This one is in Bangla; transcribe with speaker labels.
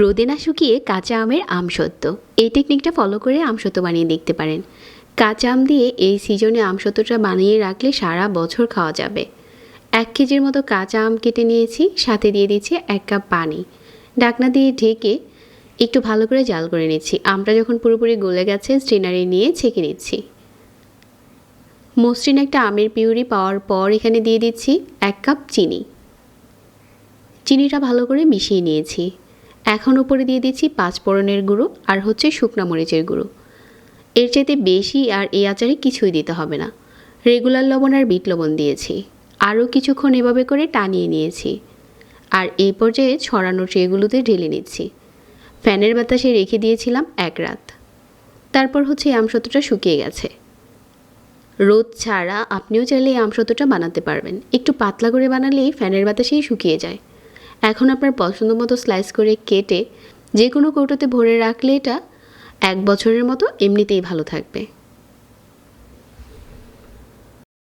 Speaker 1: রোদে না শুকিয়ে কাঁচা আমের আমসত্ত্ব এই টেকনিকটা ফলো করে আমসত্ত্ব বানিয়ে দেখতে পারেন। কাঁচা আম দিয়ে এই সিজনে আমসত্ত্বটা বানিয়ে রাখলে সারা বছর খাওয়া যাবে। এক কেজির মতো কাঁচা আম কেটে নিয়েছি, সাথে দিয়ে দিচ্ছি এক কাপ পানি। ডাকনা দিয়ে ঢেকে একটু ভালো করে জাল করে নিচ্ছি। আমটা যখন পুরোপুরি গলে গেছে স্ট্রেনারে নিয়ে ছেঁকে নিচ্ছি। মসৃণ একটা আমের পিউরি পাওয়ার পর এখানে দিয়ে দিচ্ছি এক কাপ চিনি। চিনিটা ভালো করে মিশিয়ে নিয়েছি। এখন উপরে দিয়ে দিচ্ছি পাঁচ ফোড়নের গুঁড়ো আর হচ্ছে শুকনা মরিচের গুঁড়ো। এর চাইতে বেশি আর এই আচারে কিছুই দিতে হবে না। রেগুলার লবণ আর বিট লবণ দিয়েছি। আরও কিছুক্ষণ এভাবে করে টানিয়ে নিয়েছি। আর এই পর্যায়ে ছড়ানো ট্রেগুলোতে ঢেলে নিচ্ছি। ফ্যানের বাতাসে রেখে দিয়েছিলাম এক রাত। তারপর হচ্ছে এই আমসত্ত্বটা শুকিয়ে গেছে। রোদ ছাড়া আপনিও চাইলে এই আমসত্ত্বটা বানাতে পারবেন। একটু পাতলা করে বানালেই ফ্যানের বাতাসেই শুকিয়ে যায়। এখন আপনার পছন্দ মতো স্লাইস করে কেটে যে কোনো কৌটোতে ভরে রাখলে এটা এক বছরের মতো এমনিতেই ভালো থাকবে।